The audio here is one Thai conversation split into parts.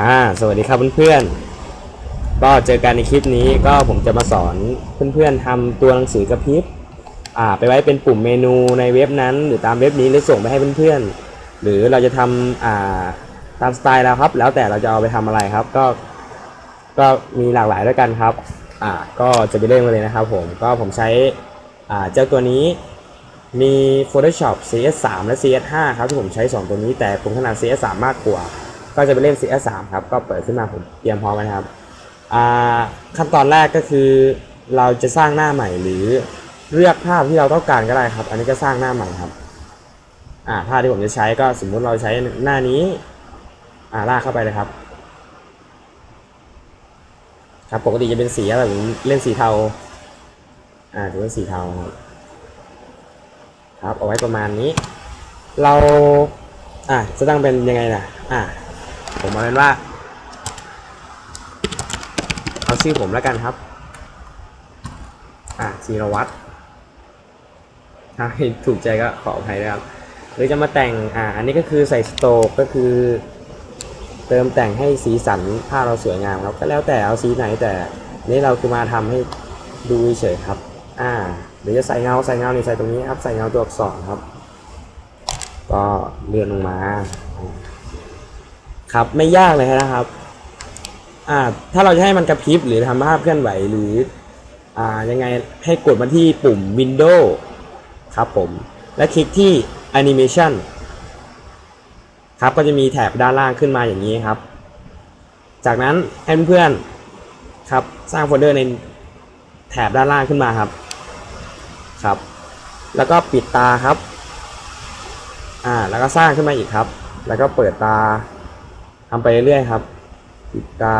อ่าสวัสดีครับเพื่อนๆ ก็เจอกันในคลิปนี้ก็ผมจะมาสอนเพื่อนๆทำตัวหนังสือกระพริบอ่าไปไว้เป็นปุ่มเมนูในเว็บนั้น หรือตามเว็บนี้หรือส่งไปให้เพื่อนๆ หรือเราจะทำอ่าตามสไตล์เราครับ แล้วแต่เราจะเอาไปทำอะไรครับ ก็ก็มีหลากหลายด้วยกันครับอ่าก็จะไปเริ่มกันเลยนะครับผมก็ผมใช้อ่าเจ้าตัวนี้มี Photoshop CS3 และ CS5 ครับที่ผมใช้ 2 ตัวนี้แต่ผมถนัด CS3 มากกว่า ก็จะไปเล่น CS3 ครับ ก็เปิดขึ้นมาผมเตรียมพร้อมไว้นะครับอ่าขั้นตอนแรกก็คือเราจะสร้างหน้าใหม่หรือเลือกภาพที่เราต้องการก็ได้ครับ อันนี้ก็สร้างหน้าใหม่ครับอ่าภาพที่ผมจะใช้ก็สมมุติเราใช้หน้านี้อ่าลากเข้าไปเลยครับ ครับปกติจะเป็นสีอะไรผมเล่นสีเทาอ่าจะเป็นสีเทาครับครับเอาไว้ประมาณนี้ เราอะจะตั้งเป็นยังไงนะอะ ผมเอาเป็นว่า เอาชื่อผมแล้วกันครับ อะศิรวัตรถ้าถูกใจก็ขออภัยด้วยครับ หรือจะมาแต่ง อ่า อันนี้ก็คือใส่สโตกก็คือ เติมแต่งให้สีสันผ้าเราสวยงามครับ ก็แล้วแต่เอาสีไหนแต่นี่เราคือมาทำให้ดูเฉยครับ อ่า หรือจะใส่เงาใส่เงานี่ใส่ตรงนี้ครับ ใส่เงาตัวอักษรครับ ก็เลื่อนลงมา ครับ ไม่ยากเลยนะครับ อ่า ถ้าเราจะให้มันกระพริบหรือทำภาพเคลื่อนไหวหรือ อ่า ยังไงให้กดมาที่ปุ่ม Windows ครับผม และคลิกที่ Animation ครับก็จะมีแถบด้านล่างขึ้นมาอย่างนี้ครับ จากนั้นให้เพื่อนๆครับ สร้างโฟลเดอร์ในแถบด้านล่างขึ้นมาครับ ครับ แล้วก็ปิดตาครับ อ่า แล้วก็สร้างขึ้นมาอีกครับ แล้วก็เปิดตา ทำไปเรื่อยๆครับปิดตา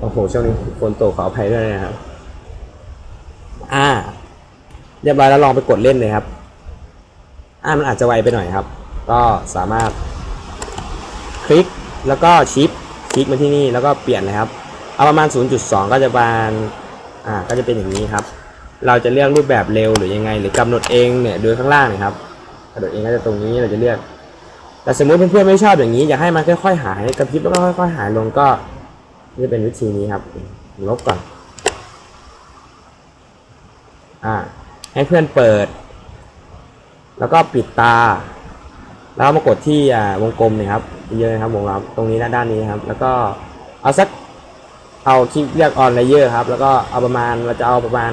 โอ้โหช่วงนี้ฝนตกขออภัยด้วยนะครับ อ่า เรียบร้อยแล้วลองไปกดเล่นเลยครับ อ่ามันอาจจะไวไปหน่อยครับ ก็สามารถ คลิกแล้วก็ชิปคลิกมาที่นี่แล้วก็เปลี่ยนเลยครับ เอาประมาณ 0.2 ก็จะบานอ่าก็จะเป็นอย่างนี้ครับ เราจะเลือกรูปแบบเร็วหรือยังไง หรือกำหนดเองเนี่ยโดยข้างล่างนะครับกำหนดเองก็จะตรงนี้เราจะเลือก แต่สมมติเพื่อนๆไม่ชอบอย่างนี้ อยากให้มันค่อยๆหายกระพริบแล้วก็ค่อยๆหายลงก็นี่จะเป็นวิธีนี้ครับลบก่อนอ่าให้เพื่อนเปิด แล้วก็ปิดตา แล้วมากดที่วงกลมเนี่ยครับเยอะนะครับวงกลมตรงนี้และด้านนี้ครับ แล้วก็เอาสักเอาคลิกเลือกออนเลเยอร์ครับ แล้วก็เอาประมาณเราจะเอาประมาณ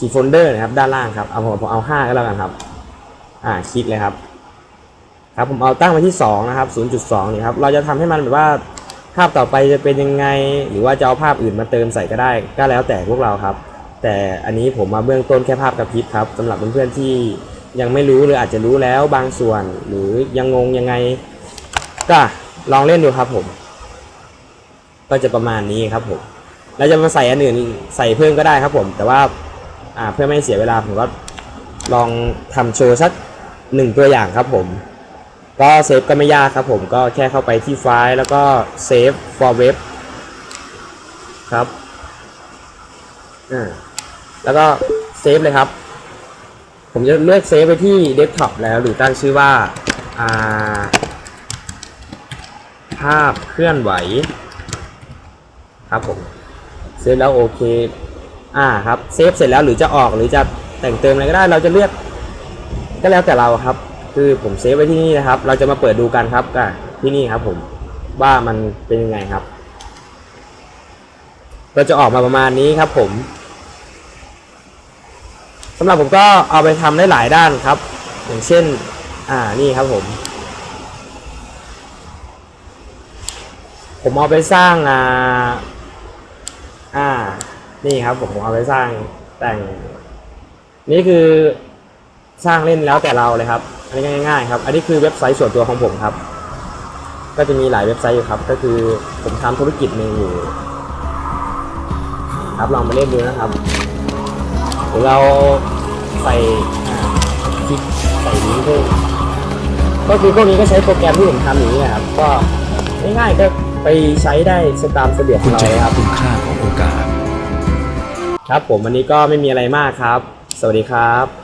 กี่โฟลเดอร์นะครับ ด้านล่างครับ เอาผมผมเอาห้าก็แล้วกันครับ อ่าคลิกเลยครับ ครับผมเอาตั้งไว้ที่2นะครับ0.2นี่ครับเราจะทำให้มันแบบว่าภาพต่อไปจะเป็นยังไง หรือว่าจะเอาภาพอื่นมาเติมใส่ก็ได้ ก็แล้วแต่พวกเราครับ แต่อันนี้ผมมาเบื้องต้นแค่ภาพกระพริบครับสำหรับเพื่อนๆที่ยังไม่รู้หรืออาจจะรู้แล้วบางส่วน หรือยังงงยังไง ก็ลองเล่นดูครับผม ก็จะประมาณนี้ครับผมเราจะมาใส่อันอื่นใส่เพิ่มก็ได้ครับผม แต่ว่าอ่าเพื่อไม่ให้เสียเวลาผมก็ลองทำโชว์สักหนึ่งตัวอย่างครับผม ก็เซฟก็ไม่ยากครับผมก็แค่เข้าไปที่ไฟล์แล้วก็เซฟ for web ครับแล้วก็เซฟเลยครับ ผมจะเลือกเซฟไปที่เดสก์ท็อปแล้วหรือตั้งชื่อว่าอ่าภาพเคลื่อนไหว ครับผมเซฟแล้วโอเคอ่าครับเซฟเสร็จแล้วหรือจะออกหรือจะแต่งเติมอะไรก็ได้เราจะเลือกก็แล้วแต่เราครับ คือผมเซฟไว้ที่นี่นะครับ เราจะมาเปิดดูกันครับก็ที่นี่ครับ ผมว่ามันเป็นยังไงครับก็จะออกมาประมาณนี้ครับ ผมสำหรับผมก็เอาไปทำได้หลายด้านครับ อย่างเช่น อ่านี่ครับผม ผมเอาไปสร้างอ่าอ่า นี่ครับ ผมผมเอาไปสร้างแต่ง นี่คือสร้างเล่นแล้วแต่เราเลยครับ อันนี้ง่ายๆครับ อันนี้คือเว็บไซต์ส่วนตัวของผมครับ ก็จะมีหลายเว็บไซต์อยู่ครับ ก็คือผมทำธุรกิจหนึ่งอยู่ ครับลองมาเล่นดูนะครับหรือเราใส่อ่าคลิกใส่ลิงก์เพิ่มก็คือพวกนี้ก็ใช้โปรแกรมที่ผมทำอย่างนี้นะครับ ก็ง่ายๆก็ไปใช้ได้ตามสะดวกขคุอณงเราจะเลยเห็นครับคุณค่าของโอกาส ครับผมวันนี้ก็ไม่มีอะไรมากครับ สวัสดีครับ